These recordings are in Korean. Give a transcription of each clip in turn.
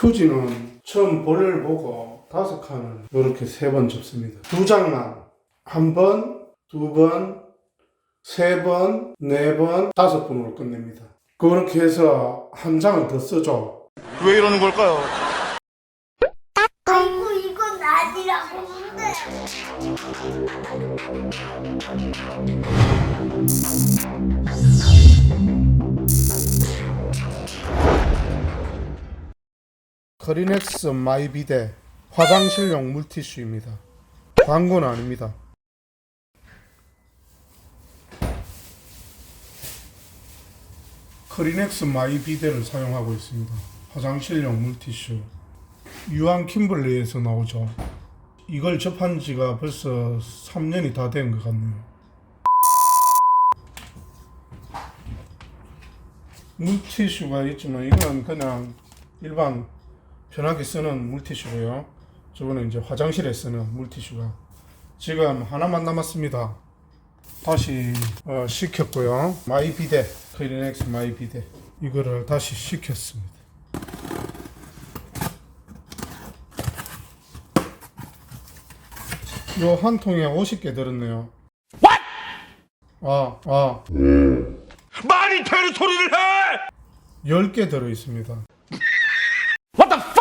휴지는 처음 볼을 보고 다섯 칸을 이렇게 세 번 접습니다. 두 장만 한 번, 두 번, 세 번, 네 번, 다섯 번으로 끝냅니다. 그렇게 해서 한 장을 더 쓰죠. 왜 이러는 걸까요? 아이고 이건 아니라고 근데 커리넥스 마이비데 화장실용 물티슈입니다. 광고는 아닙니다. 커리넥스 마이비데를 사용하고 있습니다. 화장실용 물티슈. 유한 킴블리에서 나오죠. 이걸 접한 지가 벌써 3년이 다 된 것 같네요. 물티슈가 있지만 이건 그냥 일반 편하게 쓰는 물티슈고요. 저거는 이제 화장실에 쓰는 물티슈가 지금 하나만 남았습니다. 다시 어, 식혔고요. 마이 비데 크리넥스 마이 비데 이거를 다시 식혔습니다. 요 한 통에 50개 들었네요. 아, 아, 말이 되는 소리를 해! 10개 들어 있습니다.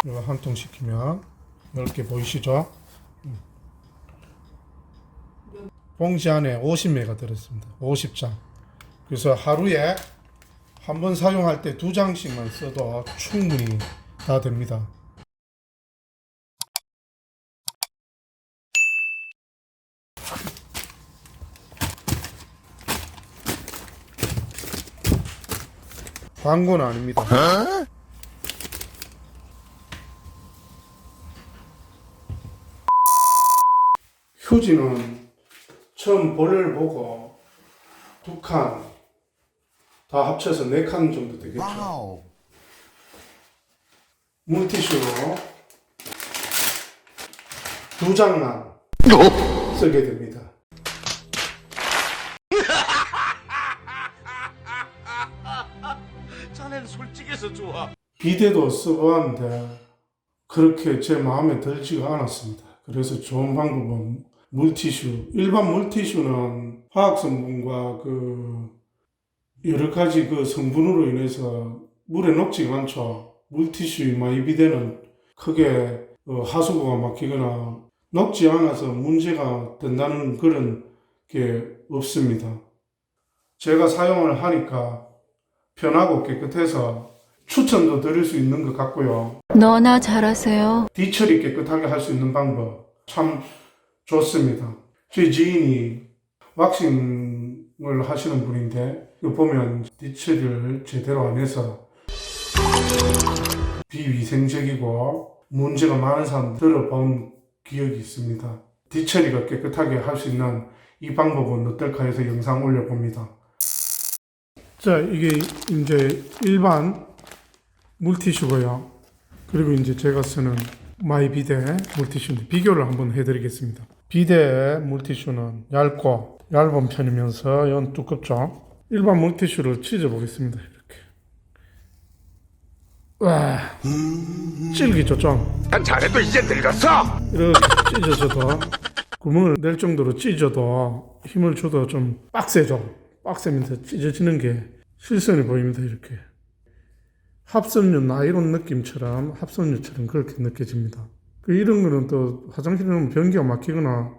이거 한 통 시키면 10개 보이시죠? 음. 봉지 안에 50매가 들었습니다. 50장. 그래서 하루에 한 번 사용할 때 두 장씩만 써도 충분히 다 됩니다. 광고는 아닙니다. 휴지는 처음 볼을 보고 두 칸, 다 합쳐서 네 칸 정도 되겠죠. 물티슈로 두 장만 쓰게 됩니다. 자네는 솔직해서 좋아. 비데도 써보았는데 그렇게 제 마음에 들지가 않았습니다. 그래서 좋은 방법은 물티슈. 일반 물티슈는 화학 성분과 그 여러 가지 그 성분으로 인해서 물에 녹지가 않죠. 물티슈 마이비데는 크게 어, 하수구가 막히거나 녹지 않아서 문제가 된다는 그런 게 없습니다. 제가 사용을 하니까 편하고 깨끗해서 추천도 드릴 수 있는 것 같고요. 너나 잘하세요. 뒤처리 깨끗하게 할 수 있는 방법 참 좋습니다. 제 지인이 왁싱을 하시는 분인데 보면 뒤처리를 제대로 안 해서 비위생적이고 문제가 많은 사람 들어본 기억이 있습니다. 뒤처리가 깨끗하게 할 수 있는 이 방법은 어떨까 해서 영상 올려봅니다. 자, 이게 이제 일반 물티슈고요. 그리고 이제 제가 쓰는 마이비데 물티슈인데 비교를 한번 해드리겠습니다. 비데 물티슈는 얇고 얇은 편이면서 연 두껍죠. 일반 물티슈를 찢어보겠습니다. 이렇게. 와, 질기죠 좀. 난 자네도 이제 늙었어! 이렇게 찢어져도 구멍을 낼 정도로 찢어도 힘을 줘도 좀 빡세죠. 빡세면서 찢어지는 게 실선이 보입니다. 이렇게 합선유 나이론 느낌처럼 합선유처럼 그렇게 느껴집니다. 그 이런 거는 또 넣으면 변기가 막히거나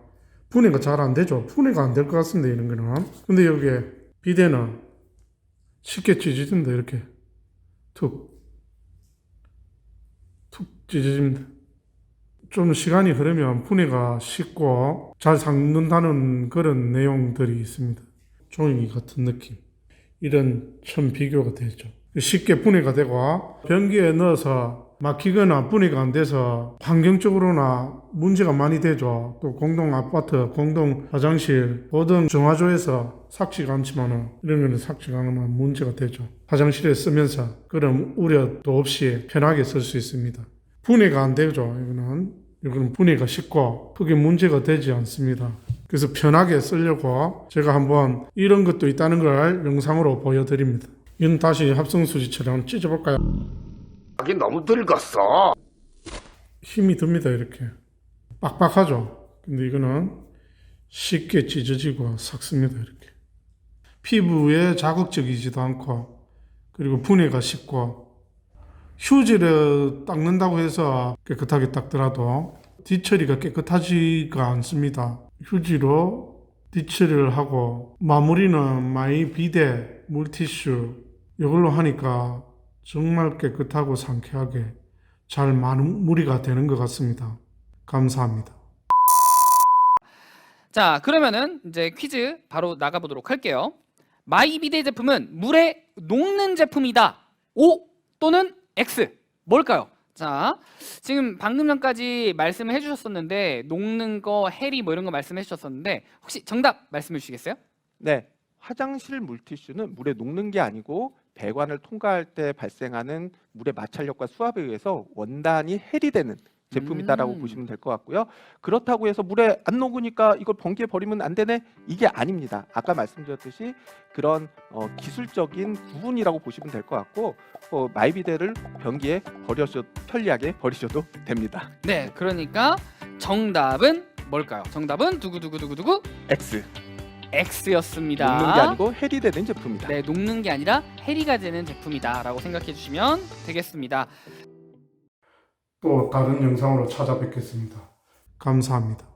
분해가 잘 안 되죠. 분해가 안 될 것 같습니다. 이런 거는. 근데 여기에 비데는 쉽게 찢어진다. 이렇게 툭 툭 찢어집니다. 좀 시간이 흐르면 분해가 쉽고 잘 삭는다는 그런 내용들이 있습니다. 종이 같은 느낌. 이런 참 비교가 되죠. 쉽게 분해가 되고 변기에 넣어서 막히거나 분해가 안 돼서 환경적으로나 문제가 많이 되죠. 또 공동 아파트, 공동 화장실, 모든 정화조에서 삭지가 않지만은 이런 거는 삭지가 않으면 문제가 되죠. 화장실에 쓰면서 그런 우려도 없이 편하게 쓸 수 있습니다. 분해가 안 되죠. 이거는 이거는 분해가 쉽고 크게 문제가 되지 않습니다. 그래서 편하게 쓰려고 제가 한번 이런 것도 있다는 걸 영상으로 보여드립니다. 이건 다시 합성수지처럼 찢어볼까요? 하긴 너무 늙었어. 힘이 듭니다, 이렇게. 빡빡하죠? 근데 이거는 쉽게 찢어지고 삭습니다, 이렇게. 피부에 자극적이지도 않고, 그리고 분해가 쉽고, 휴지를 닦는다고 해서 깨끗하게 닦더라도 뒤처리가 깨끗하지가 않습니다. 휴지로 뒤처리를 하고, 마무리는 마이 비데, 물티슈, 이걸로 하니까 정말 깨끗하고 상쾌하게 잘 마무리가 되는 것 같습니다. 감사합니다. 자, 그러면은 이제 퀴즈 바로 나가보도록 할게요. 마이 비데 제품은 물에 녹는 제품이다. O 또는 X. 뭘까요? 자, 지금 방금 전까지 말씀을 해주셨었는데 녹는 거, 해리 뭐 이런 거 말씀해 주셨었는데 혹시 정답 말씀해 주시겠어요? 네, 화장실 물티슈는 물에 녹는 게 아니고 배관을 통과할 때 발생하는 물의 마찰력과 수압에 의해서 원단이 해리되는 제품이다라고 음. 보시면 될 것 같고요. 그렇다고 해서 물에 안 녹으니까 이걸 변기에 버리면 안 되네? 이게 아닙니다. 아까 말씀드렸듯이 그런 어, 기술적인 부분이라고 보시면 될 것 같고 어, 마이비데를 변기에 버려셔도 편리하게 버리셔도 됩니다. 네, 그러니까 정답은 뭘까요? 정답은 두구두구두구두구 X. X였습니다. 녹는 게 아니고 해리 되는 제품이다. 네, 녹는 게 아니라 해리가 되는 제품이다라고 생각해 주시면 되겠습니다. 또 다른 영상으로 찾아뵙겠습니다. 감사합니다.